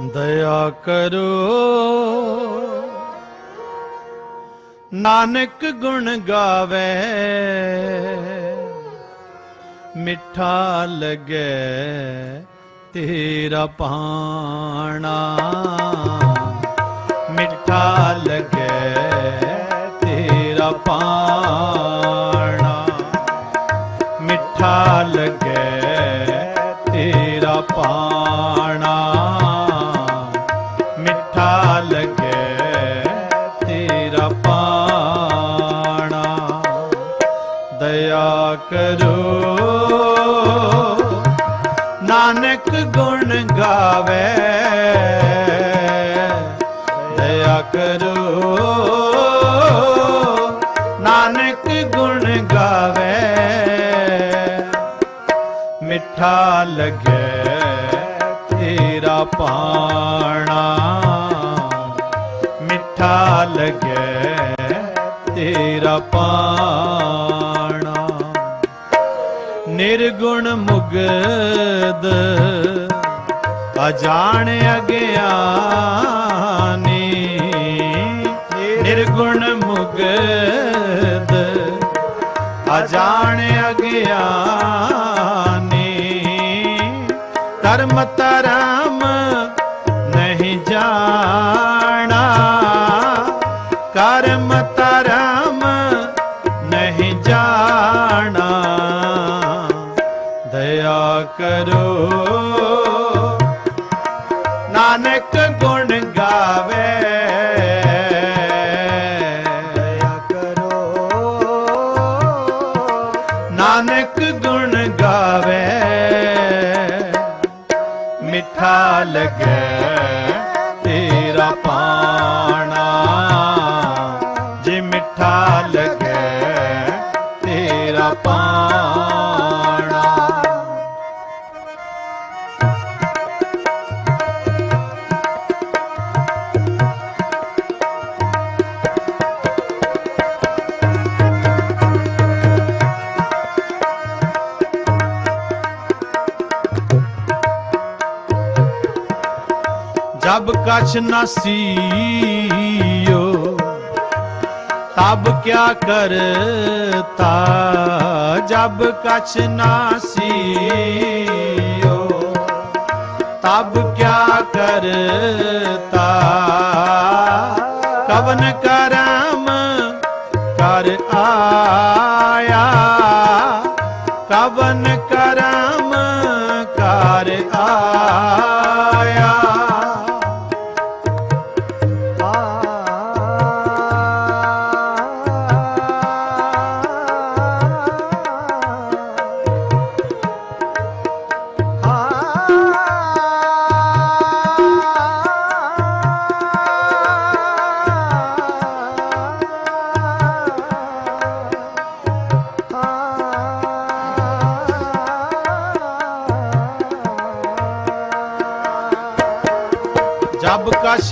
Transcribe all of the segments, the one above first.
ਦਇਆ ਕਰੋ। ਨਾਨਕ ਗੁਣ ਗਾਵੇ, ਮਿੱਠਾ ਲਗੇ ਤੇਰਾ ਪਾਣਾ। ਮਿੱਠਾ ਲਗੇ ਤੇਰਾ ਪਾਣਾ। ਮਿੱਠਾ ਲਗੇ ਗੁਣ ਦਇਆ ਕਰੋ ਨਾਨਕ ਗੁਣ ਗਾਵੇ। ਮਿੱਠਾ ਲਗੇ ਤੇਰਾ ਪਾਣਾ। ਮਿੱਠਾ ਲਗੇ ਤੇਰਾ ਪਾਣਾ। ਨਿਰਗੁਣ ਮੁਗਦ ਅਜਾਣ ਅਗਿਆਨੀ ਨਿਰਗੁਣ ਮੁਗਦ ਅਜਾਣ ਅਗਿਆਨੀ ਧਰਮ ਧਰਮ ਨਹੀਂ ਜਾਣਾ ਕੁਛ ਨਸੀਓ, ਤਬ ਕਿਆ ਕਰਤਾ, ਜਬ ਕਛ ਨਾਸੀਓ, ਤਬ ਕਿਆ ਕਰਤਾ, ਕਵਨ ਕਰਮ ਕਰ ਆ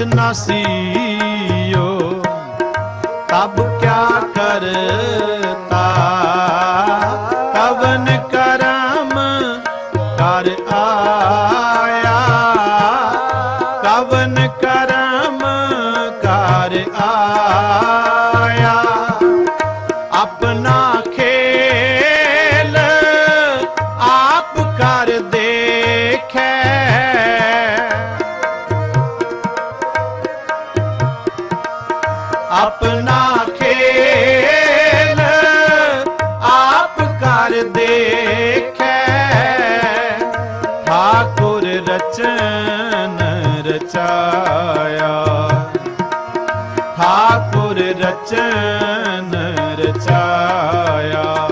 ਨਾਸੀਓ ਤਬ ਕਿਆ ਕਰ? ਆਪਣਾ ਖੇਲ ਆਪ ਕਰ ਦੇਖੈ। ਠਾਕੁਰ ਰਚਨ ਰਚਾਇਆ। ਠਾਕੁਰ ਰਚਨ ਰਚਾਇਆ।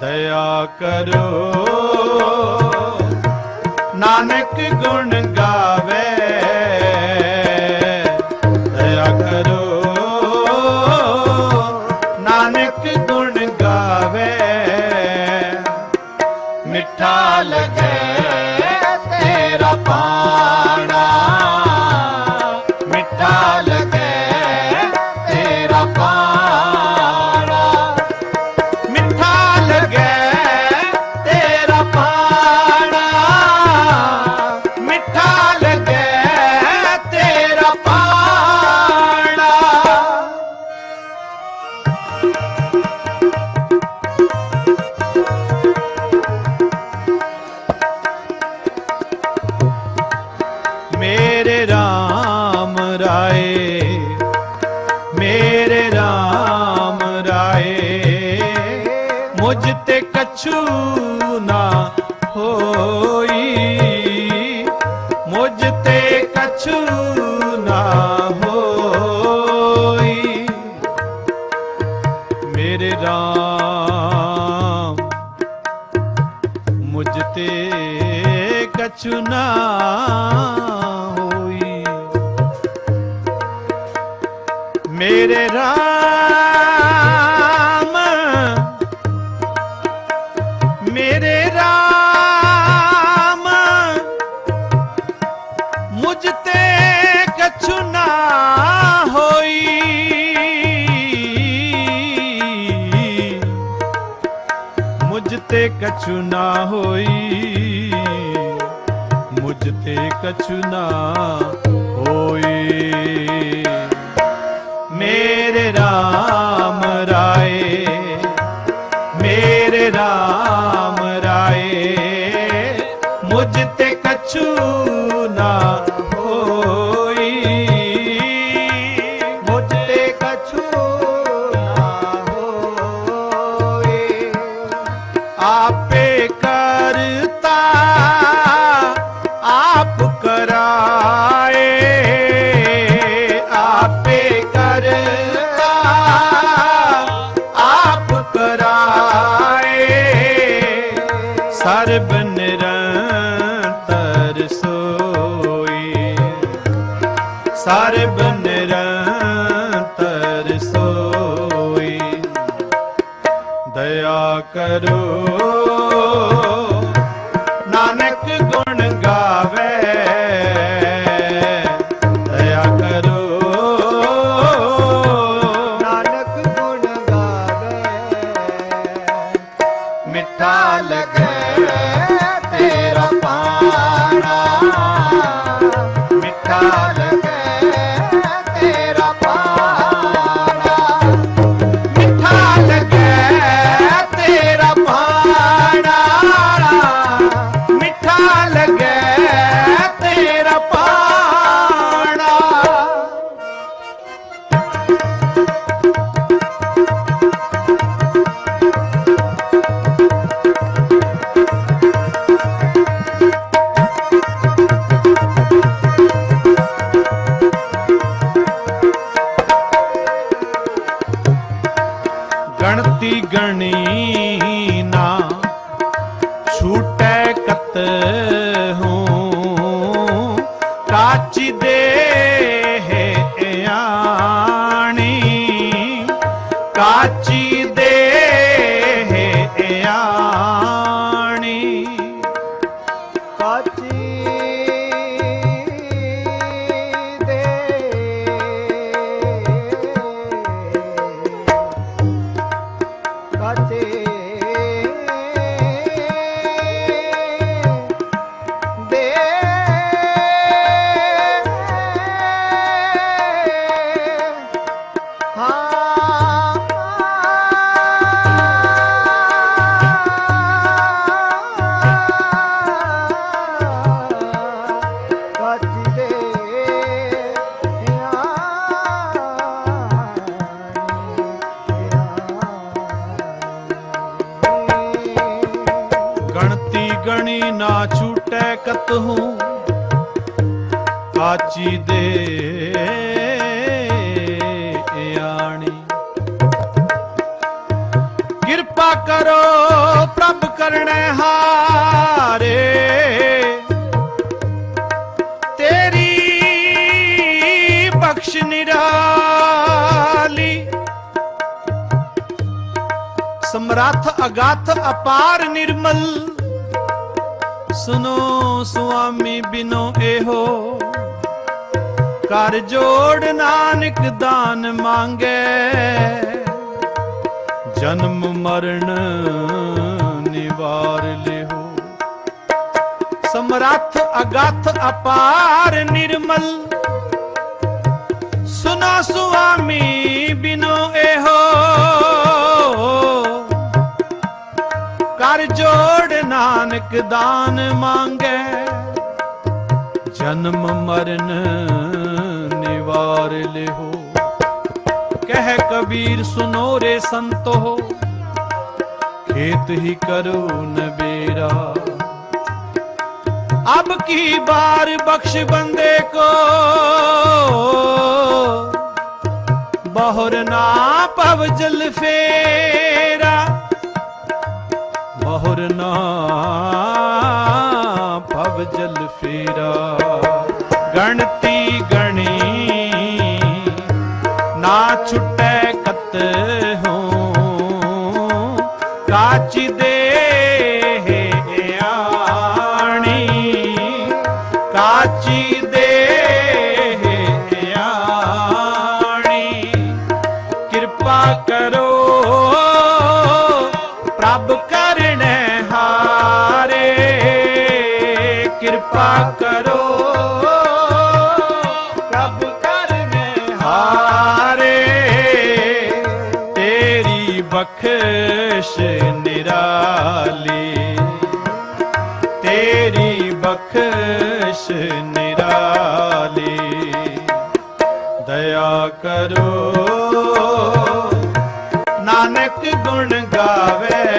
ਦਇਆ ਕਰੋ। ਨਾਨਕ ਗੁਣ ਤੇ ਤੇ ਕਛੂ ਨਾ ਹੋਈ। ਮੁਝ ਤੇ ਕਛੂ ਨਾ ਹੋਈ। ਮੇਰੇ RAM ਰਾਏ, ਮੇਰੇ RAM ਰਾਏ, ਮੁਝ ਤੇ ਕਛੂ ਨਿਰੰਤਰ ਸੋਈ। ਦਇਆ ਕਰੋ। ਗਣਤੀ ਗਣੀ ਨਾ ਛੂਟੈ ਕਤ ਛੂਟੈ ਕਤਹੂ ਕਾਚੀ ਦੇ ਆਣੀ ਕਿਰਪਾ ਕਰੋ ਪ੍ਰਭ ਕਰਣੈ ਹਾਰੇ। ਤੇਰੀ ਬਖਸ਼ ਨਿਰਾਲੀ। ਸਮਰੱਥ ਅਗਾਥ ਅਪਾਰ ਨਿਰਮਲ। ਸੁਨੋ ਸੁਆਮੀ ਬਿਨੋ ਇਹੋ। ਕਰ ਜੋੜ ਨਾਨਕ ਦਾਨ ਮੰਗੇ। ਜਨਮ ਮਰਨ ਨਿਵਾਰ ਲਿਓ ਸਮਰੱਥ ਅਗਾਥ ਅਪਾਰ ਨਿਰਮਲ। ਸੁਨਾ ਸੁਆਮੀ ਬਿਨੋ ਇਹੋ। ਕਰ ਜੋੜ ਨਾਨਕ ਦਾਨ ਮੰਗੇ, ਜਨਮ ਮਰਨ ਨਿਵਾਰ ਲਿਓ ਕਹਿ ਕਬੀਰ, ਸੁਨੋ ਰੇ ਸੰਤੋ, ਖੇਤ ਹੀ ਕਰੋ ਨਵੇਰਾ। ਅਬ ਕੀ ਬਾਰ ਬਖਸ਼ ਬੰਦੇ ਕੋ? ਬਹੁਰ ਨਾ ਪਵ ਜਲਫੇ ਭਵ ਜਲ ਫੇਰਾ। ਗਣਤੀ ਗਣੀ ਨਾ ਛੁਟੈ ਕਤ ਹੋ। ਕਾਚਿਤ ਕਿਰਪਾ ਕਰੋ। ਪ੍ਰਭ ਕਰਨੇ ਹਾਰੇ। ਤੇਰੀ ਬਖਸ਼ ਨਿਰਾਲੀ। ਤੇਰੀ ਬਖਸ਼ ਨਿਰਾਲੀ। ਦਇਆ ਕਰੋ। ਨਾਨਕ ਗੁਣ ਗਾਵੇ।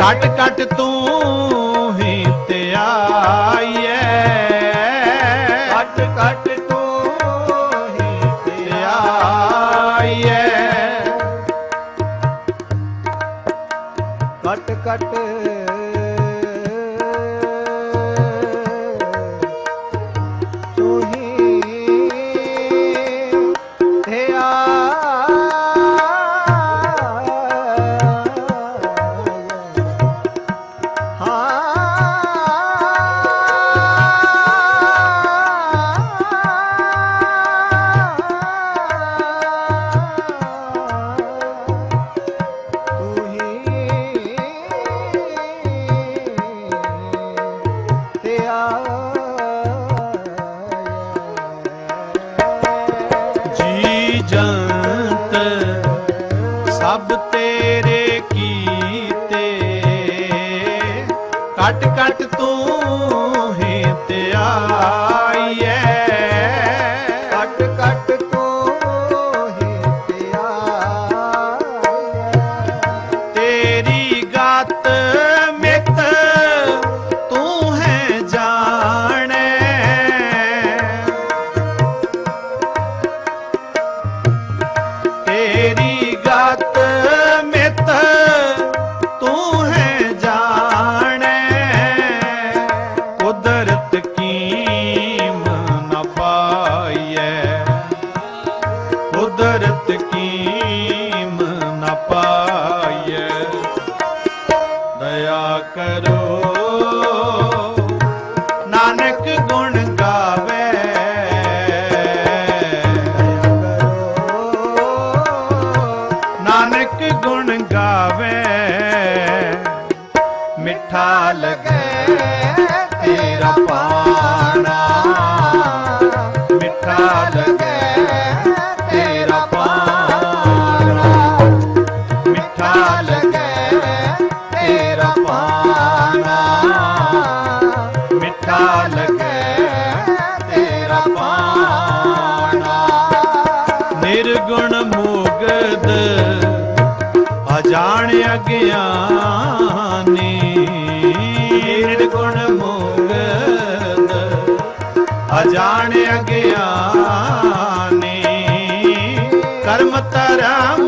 ਕਟ ਕਟ ਤੂੰ ਹੀ ਧਿਆਈਐ ਕੱਟ ਕਟ ਕਟ ਤੂੰ ਹੀ ਧਿਆਈਐ ਮਿੱਠਾ ਲਗੇ, ਤੇਰਾ ਪਾਣਾ। ਮਿੱਠਾ ਲਗੇ, ਤੇਰਾ ਪਾਣਾ। ਮਿੱਠਾ ਲਗੇ, ਤੇਰਾ ਪਾਣਾ। ਮਿੱਠਾ ਲਗੇ, ਤੇਰਾ ਪਾਣਾ। ਨਿਰਗੁਣ ਮੋਗਦ ਅਜਾਣਿਆ ਗਿਆ ਨਿਰਗੁਣ ਮੁਗਦ ਅਜਾਣ ਅਗਿਆਨੀ ਕਰਮ ਧਰਮ